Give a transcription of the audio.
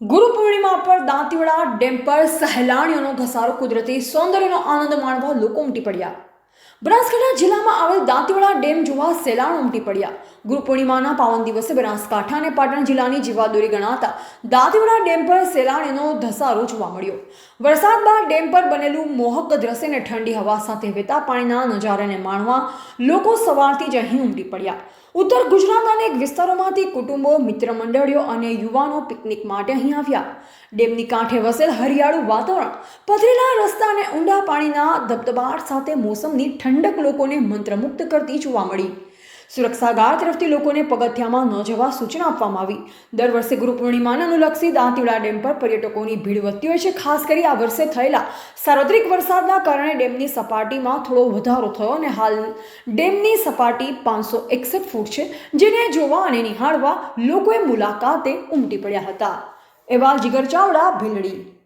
ગુરુ પૂર્ણિમા પર દાંતીવાડા ડેમ પર સહેલાણીઓનો ઘસારો કુદરતી સૌંદર્યનો આનંદ માણવા લોકો ઉમટી પડ્યા. બનાસકાંઠા જિલ્લામાં આવેલ દાંતીવાડા ડેમ જોવા સેલાણ ઉમટી પડ્યા. ગુરુ પૂર્ણિમાના પાવન દિવસે બનાસકાંઠા અને પાટણ જિલ્લાની જીવાદોરી ગણાતા દાંતીવાડા ડેમ પર સેલાણીનો ધસારો જોવા મળ્યો. વરસાદ બાદ ડેમ પર બનેલું મોહક દ્રશ્ય અને ઠંડી હવા સાથે વહેતા પાણીના નજારાને માણવા લોકો સવારથી જ અહીં ઉમટી પડ્યા. ઉત્તર ગુજરાત અને અનેક વિસ્તારોમાંથી કુટુંબો મિત્ર મંડળીઓ અને યુવાનો પિકનિક માટે અહીં આવ્યા. ડેમની કાંઠે વસેલ હરિયાળું વાતાવરણ, પથરેલા રસ્તા અને ઊંડા પાણીના ધબધબાટ સાથે મોસમની ઠંડક લોકોને મંત્રમુગ્ધ કરતી જોવા મળી. સુરક્ષા ગાર્ડ તરફથી લોકોને પગથિયામાં ન જવા સૂચના આપવામાં આવી. દર વર્ષે ગુરુ પૂર્ણિમાને અનુલક્ષી દાંતીવાડા ડેમ પર પર્યટકોની ભીડ વધતી હોય છે. ખાસ કરી આ વર્ષે થયેલા સાર્વત્રિક વરસાદના કારણે ડેમની સપાટીમાં થોડો વધારો થયો અને હાલ ડેમની સપાટી પાંચસો એકસઠ ફૂટ છે. જેને જોવા અને નિહાળવા લોકોએ મુલાકાતે ઉમટી પડ્યા હતા. એવા જીગર ચાવડા, ભીલડી.